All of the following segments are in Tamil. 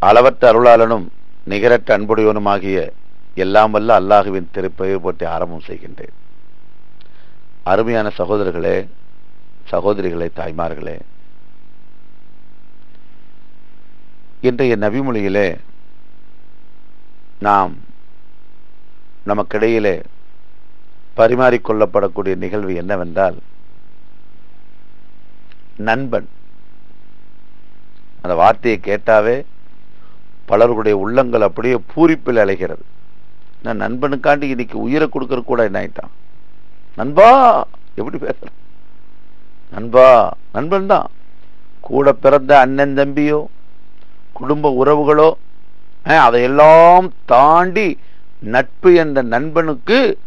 அளவற்ற அருளாளனும் நிகரற்ற அன்புடையவனுமாகிய எல்லாம் வல்ல அல்லாஹுவின் திருப்பெயர் போட்டி ஆரம்பம் செய்கின்றேன். அருமையான சகோதரர்களே சகோதரிகளே தாய்மார்களே. இன்றைய நபிமொழியிலே நாம் நமக்கிடையிலே பரிமாறிக்கொள்ளப்படக்கூடிய நிகழ்வு என்னவென்றால் நண்பன். அந்த வார்த்தையை கேட்டாவே பலருடைய உள்ளங்கள் அப்படியே பூரிப்பில் அலைகிறது. நான் நண்பனுக்காண்டி இன்னைக்கு உயிரை கொடுக்கற கூட என்ன ஆயிட்டான்? நண்பா! எப்படி பேசுற நண்பா நண்பன் தான். கூட பிறந்த அண்ணன் தம்பியோ குடும்ப உறவுகளோ அதையெல்லாம் தாண்டி நட்பு என்ற நண்பனுக்கு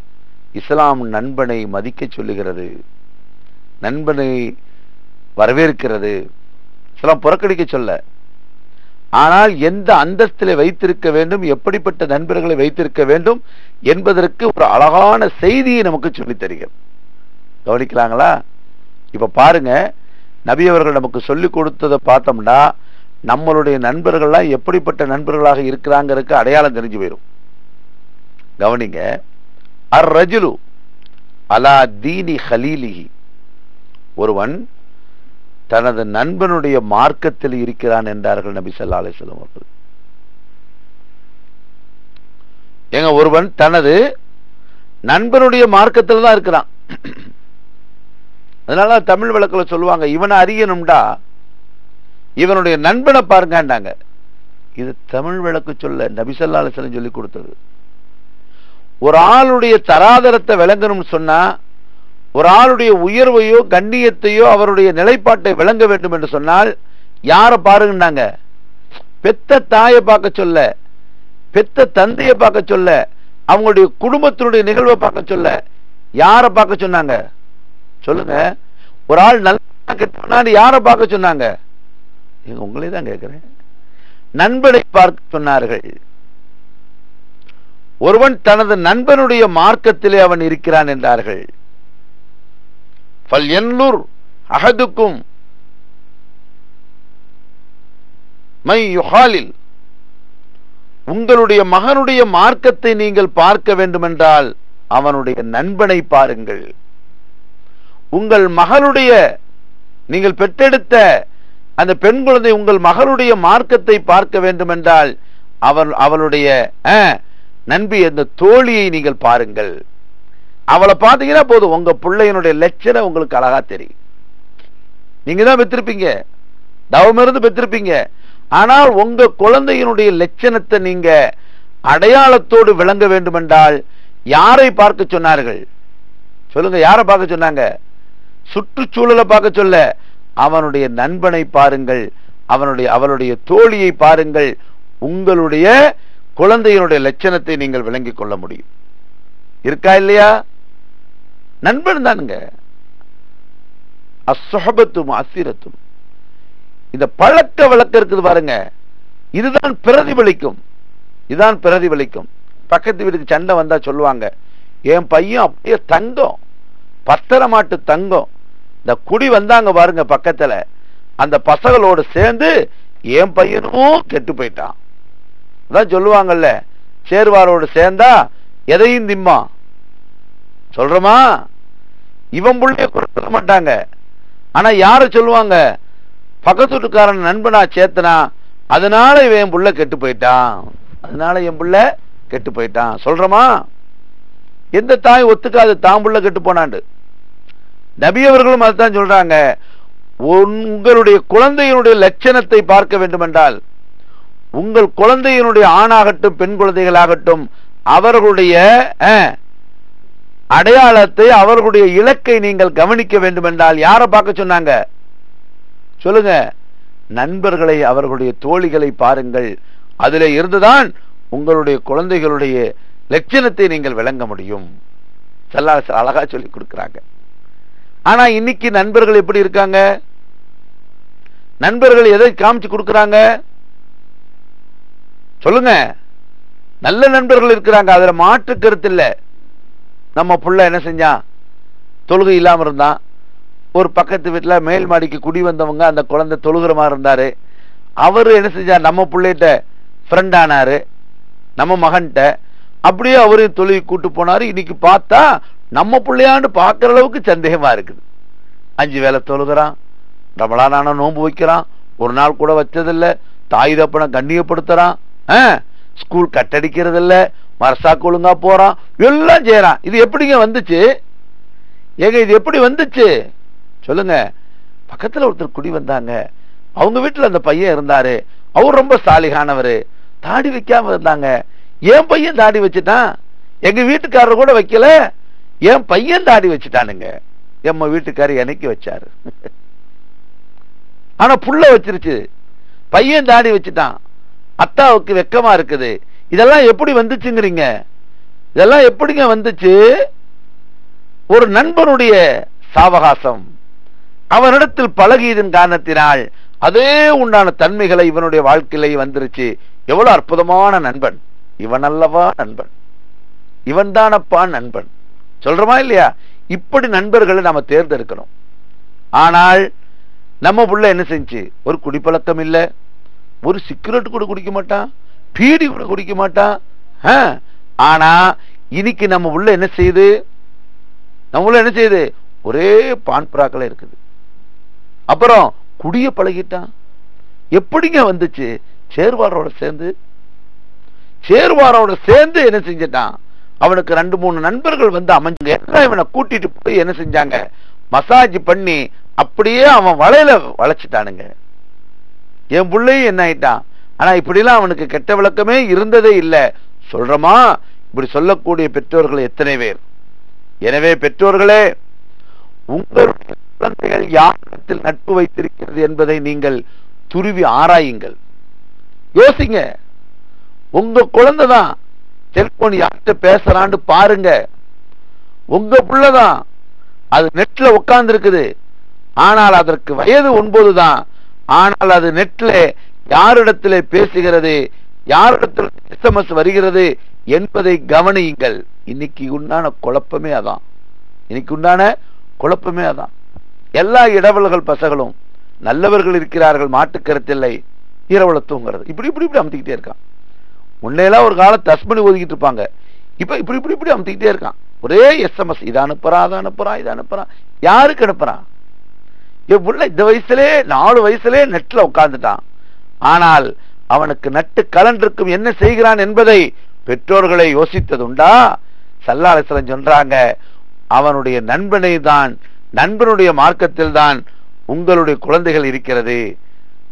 இஸ்லாம் நண்பனை மதிக்க சொல்லுகிறது. நண்பனை வரவேற்கிறது. இஸ்லாம் புறக்கணிக்க சொல்ல. ஆனால் எந்த அந்தஸ்தில் வைத்திருக்க வேண்டும் எப்படிப்பட்ட நண்பர்களை வைத்திருக்க வேண்டும் என்பதற்கு ஒரு அழகான செய்தியை நமக்கு சொல்லித் தருகிறது. கவனிக்கலாங்களா? இப்ப பாருங்க நபி அவர்கள் நமக்கு சொல்லி கொடுத்ததை பார்த்தோம்னா நம்மளுடைய நண்பர்கள்லாம் எப்படிப்பட்ட நண்பர்களாக இருக்கிறாங்கிறதுக்கு அடையாளம் தெரிஞ்சு போயிடும் கவனிங்க அர் ரஜுலு அலா தீனி ஹலீலிஹி. ஒருவன் தனது நண்பனுடைய மார்க்கத்தில் இருக்கிறான் என்றார்கள் நபி ஸல்லல்லாஹு அலிஸ்லம் அவர்கள். எங்க ஒருவன் தனது நண்பனுடைய மார்க்கத்தில் தான் இருக்கிறான். அதனால தமிழ் விளக்கில் சொல்லுவாங்க இவனை அறியணும்டா இவனுடைய நண்பனை பாருங்கண்டாங்க இது தமிழ் விளக்கு சொல்ல நபி சொல்லி கொடுத்தது. ஒரு ஆளுடைய தராதரத்தை விளங்கணும்னு சொன்னா ஒரு ஆளுடைய உயர்வையோ கண்ணியத்தையோ அவருடைய நிலைப்பாட்டை விளங்க வேண்டும் என்று சொன்னால் யாரை பாருங்கன்னாங்க? பெத்த தாயை பார்க்க சொல்ல பெத்த தந்தையை பார்க்க சொல்ல அவங்களுடைய குடும்பத்தினுடைய நிகழ்வை பார்க்க சொல்ல யாரை பார்க்க சொன்னாங்க? சொல்லுங்க. ஒரு ஆள் நல்ல கெட்டவனான்னு யாரை பார்க்க சொன்னாங்க? உங்களே தான் கேட்கிறேன். நண்பனை பார்க்க சொன்னார்கள். ஒருவன் தனது நண்பனுடைய மார்க்கத்திலே அவன் இருக்கிறான் என்றார்கள். ஃபல்யன்லுர் அகதுக்கும் மை யுஹாலில் உங்களுடைய மகனுடைய மார்க்கத்தை நீங்கள் பார்க்க வேண்டுமென்றால் அவனுடைய நண்பனை பாருங்கள். உங்கள் மகளுடைய நீங்கள் பெற்றெடுத்த அந்த பெண் குழந்தை உங்கள் மகளுடைய மார்க்கத்தை பார்க்க வேண்டுமென்றால் அவள் அவளுடைய நண்பி அந்த தோழியை நீங்கள் பாருங்கள். அவளை பார்த்தீங்கன்னா போதும். உங்க பிள்ளையனுடைய லட்சணம் உங்களுக்கு அழகா தெரியும். நீங்க தான் பெற்றிருப்பீங்க. தவமிருந்து பெற்றிருப்பீங்க. ஆனால் உங்க குழந்தையினுடைய லட்சணத்தை நீங்க அடையாளத்தோடு விளங்க வேண்டுமென்றால் யாரை பார்க்க சொன்னார்கள்? சொல்லுங்க யாரை பார்க்க சொன்னாங்க? சுற்றுச்சூழலை பார்க்க சொல்ல. அவனுடைய நண்பனை பாருங்கள். அவனுடைய அவளுடைய தோழியை பாருங்கள். உங்களுடைய குழந்தையினுடைய லட்சணத்தை நீங்கள் விளங்கிக் கொள்ள முடியும். இருக்கா இல்லையா? நண்பன் தானுங்க. அசோபத்தும் அசிரத்தும் இந்த பழக்க வழக்கம் இருக்குது பாருங்க. இதுதான் பிரதிபலிக்கும். இதுதான் பிரதிபலிக்கும். பக்கத்து வீட்டுக்கு சண்டை வந்தா சொல்லுவாங்க என் பையன் அப்படியே தங்கம். பத்தரை மாட்டு தங்கம். இந்த குடி வந்தாங்க பாருங்க பக்கத்துல. அந்த பசங்களோடு சேர்ந்து என் பையனும் கெட்டு போயிட்டான். அதான் சொல்லுவாங்கல்ல சேர்வாரோடு சேர்ந்தா எதையும் திம்மா. சொல்றோமா? இவன் புள்ளைய குறைக்க மாட்டாங்க. ஆனா யார சொல்லுவாங்க? பக்கத்து வீட்டுக்காரன் நண்பனா சேர்த்தனா அதனால இவன் என் புள்ள கெட்டு போயிட்டான். அதனால என் புள்ள கெட்டு போயிட்டான். சொல்றமா? எந்த தாய் ஒத்துக்காது தான் புள்ள கெட்டு போனாண்டு. நபி அவர்களும் அதுதான் சொல்றாங்க. உங்களுடைய குழந்தையினுடைய லட்சணத்தை பார்க்க வேண்டுமென்றால் உங்கள் குழந்தையினுடைய ஆணாகட்டும் பெண் குழந்தைகளாகட்டும் அவர்களுடைய அடையாளத்தை அவர்களுடைய இலக்கை நீங்கள் கவனிக்க வேண்டுமென்றால் யாரை பார்க்க சொன்னாங்க? சொல்லுங்க. நண்பர்களை அவர்களுடைய தோழிகளை பாருங்கள். அதில் இருந்துதான் உங்களுடைய குழந்தைகளுடைய லட்சணத்தை நீங்கள் விளங்க முடியும். சல்லா அழகா சொல்லி கொடுக்குறாங்க. ஆனா இன்னைக்கு நண்பர்கள் எப்படி இருக்காங்க? நண்பர்கள் எதை காமிச்சு கொடுக்குறாங்க? சொல்லுங்க. நல்ல நண்பர்கள் இருக்கிறாங்க. அதுல மாற்று கருத்து இல்லை. நம்ம புள்ள என்ன செஞ்சான் தொழுகை இல்லாமல் இருந்தான் ஒரு பக்கத்து வீட்டில் மேல் மாடிக்கு குடி வந்தவங்க அந்த குழந்தை தொழுகிற மாதிரி இருந்தார். அவர் என்ன செஞ்சார் நம்ம பிள்ளைகிட்ட ஃப்ரெண்ட் ஆனார். நம்ம மகன்கிட்ட. அப்படியே அவரையும் தொழுகி கூட்டு போனார். இன்னைக்கு பார்த்தா நம்ம பிள்ளையாண்டு பார்க்குற அளவுக்கு சந்தேகமாக இருக்குது. அஞ்சு வேளை தொழுகிறான். ரமலானான நோன்பு வைக்கிறான். ஒரு நாள் கூட வச்சதில்லை. தாய் தப்பனை கண்ணியப்படுத்துறான். ஆ, ஸ்கூல் கட்டடிக்கிறது இல்ல மரசாக்கு ஒழுங்கா போறான் எல்லாம் செய்யறான் இது எப்படிங்க வந்துச்சு? ஏங்க இது எப்படி வந்துச்சு? சொல்லுங்க. பக்கத்துல ஒருத்தர் குடி வந்தாங்க. அவங்க வீட்டுல அந்த பையன் இருந்தாரு. அவர் ரொம்ப சாலிகானவர். தாடி வைக்காம இருந்தாங்க. என் பையன் தாடி வச்சுட்டான். எங்க வீட்டுக்காரர் கூட வைக்கல. என் பையன் தாடி வச்சுட்டானுங்க. எம்ம வீட்டுக்காரர் எனக்கு வச்சாரு? ஆனா புள்ள வச்சிருச்சு. பையன் தாடி வச்சுட்டான். அத்தாவுக்கு வெக்கமா இருக்குது. இதெல்லாம் எப்படி வந்துச்சுங்கிறீங்க. இதெல்லாம் எப்படிங்க வந்துச்சு? ஒரு நண்பனுடைய சாவகாசம். அவனிடத்தில் பழகியதன் காரணத்தினால் அதே உண்டான தன்மைகளை இவனுடைய வாழ்க்கையிலேயே வந்துருச்சு. எவ்வளவு அற்புதமான நண்பன். இவன் அல்லவா நண்பன். இவன் தானப்பா நண்பன். சொல்றோமா இல்லையா? இப்படி நண்பர்களை நாம தேர்ந்தெடுக்கணும். ஆனால் நம்ம புள்ள என்ன செஞ்சு? ஒரு குடிப்பழக்கம் இல்லை. ஒரு சிகரெட் கூட குடிக்க மாட்டான் பீடி கூட குடிக்க மாட்டான் ஆனா இன்னைக்கு நம்ம உள்ள என்ன செய்யுது? நம்ம உள்ள என்ன செய்யுது? ஒரே பான் புறாக்களே இருக்குது. அப்புறம் குடிய பழகிட்டான். எப்படிங்க வந்துச்சு? சேர்வாரோட சேர்ந்து. சேர்வாரோட சேர்ந்து என்ன செஞ்சிட்டான்? அவனுக்கு ரெண்டு மூணு நண்பர்கள் வந்து அமைஞ்சுங்க எல்லாம் இவனை கூட்டிட்டு போய் என்ன செஞ்சாங்க? மசாஜ் பண்ணி அப்படியே அவன் வளையல வளைச்சிட்டானுங்க. என் பிள்ளையும் என்ன ஆயிட்டான்? ஆனா இப்படிலாம் அவனுக்கு கெட்ட விளக்கமே இருந்ததே இல்லை. சொல்றோமா? இப்படி சொல்லக்கூடிய பெற்றோர்கள் எத்தனை பேர்? எனவே பெற்றோர்களே உங்களுடைய குழந்தைகள் யாரிடத்தில் நட்பு வைத்திருக்கிறது என்பதை நீங்கள் துருவி ஆராயுங்கள். யோசிங்க. உங்க குழந்தை தான் செல்போன் யார்கிட்ட பேசுறான்னு பாருங்க. உங்க புள்ளதான் அது நெட்ல உட்கார்ந்து இருக்குது ஆனால் அதற்கு வயது ஒன்பது தான். ஆனால் அது நெட்ல யாரிடத்திலே பேசுகிறது யாரிடத்தில் எஸ்எம்எஸ் வருகிறது என்பதை கவனியுங்கள். இன்னைக்கு உண்டான குழப்பமே அதான். இன்னைக்கு உண்டான குழப்பமே அதான். எல்லா இடவல்கள் பசங்களும் நல்லவர்கள் இருக்கிறார்கள் மாட்டுக்கருத்தில்லை இரவுல தூங்குறது. இப்படி இப்படி இப்படி அமுத்திக்கிட்டே இருக்கான். முன்னையெல்லாம் ஒரு காலம் தஸ்மணி ஒதுக்கிட்டு இருப்பாங்க. இப்ப இப்படி இப்படி இப்படி அமுத்திக்கிட்டே இருக்கான். ஒரே எஸ்எம்எஸ் இதை அனுப்புறான் அதை அனுப்புறான் இதை அனுப்புறான் யாருக்கு அனுப்புறான் என் இந்த வயசுலே நாலு வயசுலே நெட்டில் உட்கார்ந்துட்டான் ஆனால் அவனுக்கு நட்டு கலண்டிருக்கும் என்ன செய்கிறான் என்பதை பெற்றோர்களை யோசித்ததுண்டா சல்லாலசலம் சொல்றாங்க அவனுடைய நண்பனை தான் நண்பனுடைய மார்க்கத்தில் தான் உங்களுடைய குழந்தைகள் இருக்கிறது.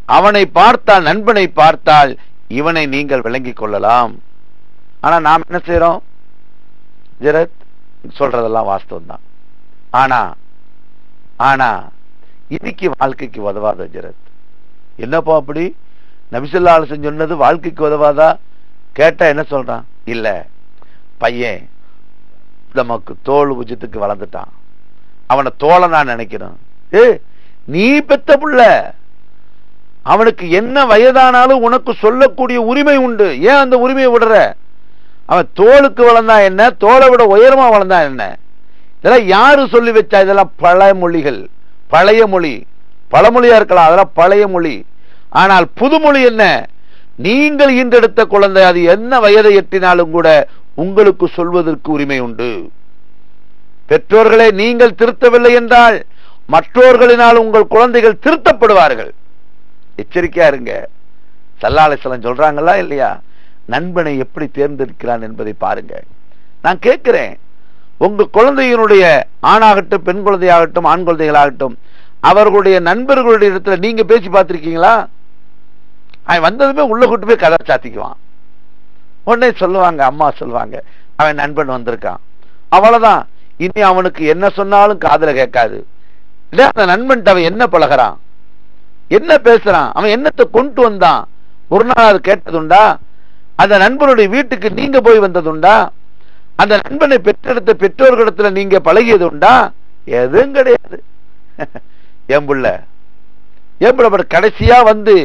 அவனை பார்த்தால் நண்பனை பார்த்தால் இவனை நீங்கள் விளங்கிக் கொள்ளலாம். ஆனா நாம் என்ன செய்யறோம் ஜெரத் சொல்றதெல்லாம் வாஸ்தவம் தான் ஆனா ஆனா இன்னைக்கு வாழ்க்கைக்கு உதவாத ஜெரத்? என்னப்பா அப்படி? நபிசல்லா அலிசன் சொன்னது வாழ்க்கைக்கு உதவாதா? கேட்டா என்ன சொல்றான்? இல்ல. பையன் நமக்கு தோல் உஜத்துக்கு வளர்ந்துட்டான். அவனை தோலை நான் நினைக்கிறேன். ஏ நீ பெத்த புள்ள. அவனுக்கு என்ன வயதானாலும் உனக்கு சொல்லக்கூடிய உரிமை உண்டு. ஏன் அந்த உரிமையை விடுற? அவன் தோலுக்கு வளர்ந்தா என்ன? தோலை விட உயரமா வளர்ந்தா என்ன? இதெல்லாம் யாரு சொல்லி வச்சா? இதெல்லாம் பழமொழிகள். மொழிகள் பழைய மொழி. பழமொழியா இருக்கலாம் அதெல்லாம் பழைய மொழி. ஆனால் புதுமொழி என்ன? நீங்கள் ஈன்றெடுத்த குழந்தை அது என்ன வயதை எட்டினாலும் கூட உங்களுக்கு சொல்வதற்கு உரிமை உண்டு. பெற்றோர்களே நீங்கள் திருத்தவில்லை என்றால் மற்றோர்களினால் உங்கள் குழந்தைகள் திருத்தப்படுவார்கள். எச்சரிக்கையா இருங்க. சல்லாலிசலம் சொல்றாங்களா இல்லையா? நண்பனை எப்படி தேர்ந்தெடுக்கிறான் என்பதை பாருங்க. நான் கேட்கிறேன். உங்க குழந்தையினுடைய ஆணாகட்டும் பெண் குழந்தையாகட்டும் ஆண் குழந்தைகளாகட்டும் அவர்களுடைய நண்பர்களுடைய இடத்துல நீங்க பேசி பார்த்துருக்கீங்களா? அவன் வந்ததுமே உள்ள கூட்டு போய் கதை சாத்திக்குவான். உடனே சொல்லுவாங்க அம்மா சொல்லுவாங்க அவன் நண்பன் வந்திருக்கான். அவ்வளவுதான். இனி அவனுக்கு என்ன சொன்னாலும் காதல கேட்காது. இல்ல அந்த நண்பன் அவன் என்ன பழகுறான்? என்ன பேசுறான்? அவன் என்னத்தை கொண்டு வந்தான்? ஒரு நாள் அது கேட்டதுண்டா? அந்த நண்பனுடைய வீட்டுக்கு நீங்க போய் வந்ததுண்டா? அந்த நண்பனை பெற்றெடுத்த பெற்றோர்களிடத்துல நீங்க பழகியது உண்டா? எதுவும் கிடையாது. என் புள்ள என் புள்ள கடைசியா வந்து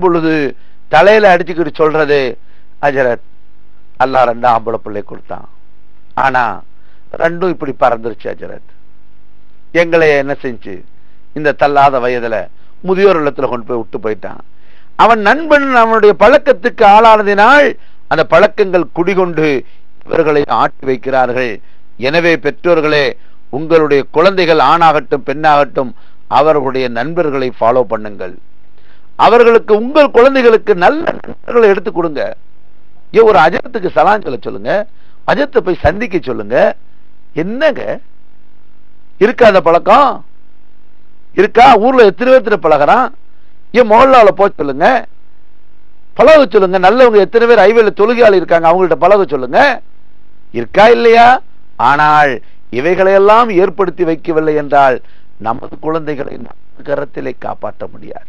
பொழுது தலையில அடிச்சுக்கிட்டு சொல்றது அஜரத் அல்லா ரெண்டு ஆம்பளை பிள்ளை கொடுத்தான். ஆனா ரெண்டும் இப்படி பறந்துருச்சு அஜரத். எங்களை என்ன செஞ்சு? இந்த தள்ளாத வயதுல முதியோர் இல்லத்துல கொண்டு போய் விட்டு போயிட்டான். அவன் நண்பன் அவனுடைய பழக்கத்துக்கு ஆளானதினால் அந்த பழக்கங்கள் குடிகொண்டு இவர்களை ஆட்டி வைக்கிறார்கள். எனவே பெற்றோர்களே உங்களுடைய குழந்தைகள் ஆணாகட்டும் பெண்ணாகட்டும் அவர்களுடைய நண்பர்களை ஃபாலோ பண்ணுங்கள். அவர்களுக்கு உங்கள் குழந்தைகளுக்கு நல்ல நண்பர்களை எடுத்து கொடுங்க. ஏன் ஒரு அஜத்துக்கு சலான் சொல்ல சொல்லுங்க. அஜத்தை போய் சந்திக்க சொல்லுங்க. என்னங்க? இருக்கா அந்த பழக்கம்? இருக்கா? ஊர்ல எத்தனை பேர்த்துல பழகிறான்? ஏன் மோகன்லாவில் போக சொல்லுங்க. பழக சொல்லுங்க. நல்லவங்க எத்தனை பேர் ஐவேல தொழுகையாளி இருக்காங்க அவங்கள்ட்ட பழக சொல்லுங்க. இருக்கா இல்லையா? ஆனால் இவைகளையெல்லாம் ஏற்படுத்தி வைக்கவில்லை என்றால் நமது குழந்தைகளை நமது கரத்திலே காப்பாற்ற முடியாது.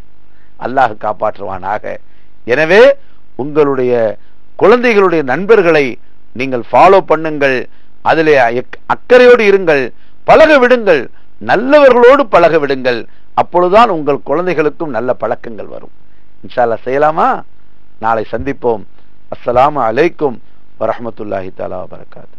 அல்லாஹ் காப்பாற்றுவானாக. எனவே உங்களுடைய குழந்தைகளுடைய நண்பர்களை நீங்கள் ஃபாலோ பண்ணுங்கள். அதிலே அக்கறையோடு இருங்கள். பழக விடுங்கள். நல்லவர்களோடு பழக விடுங்கள். அப்பொழுதுதான் உங்கள் குழந்தைகளுக்கும் நல்ல பழக்கங்கள் வரும். இன்ஷால்லா செய்யலாமா? நாளை சந்திப்போம். அஸ்ஸலாமு அலைக்கும் வரஹ்மத்துல்லாஹி தஆலா வபரகாத்து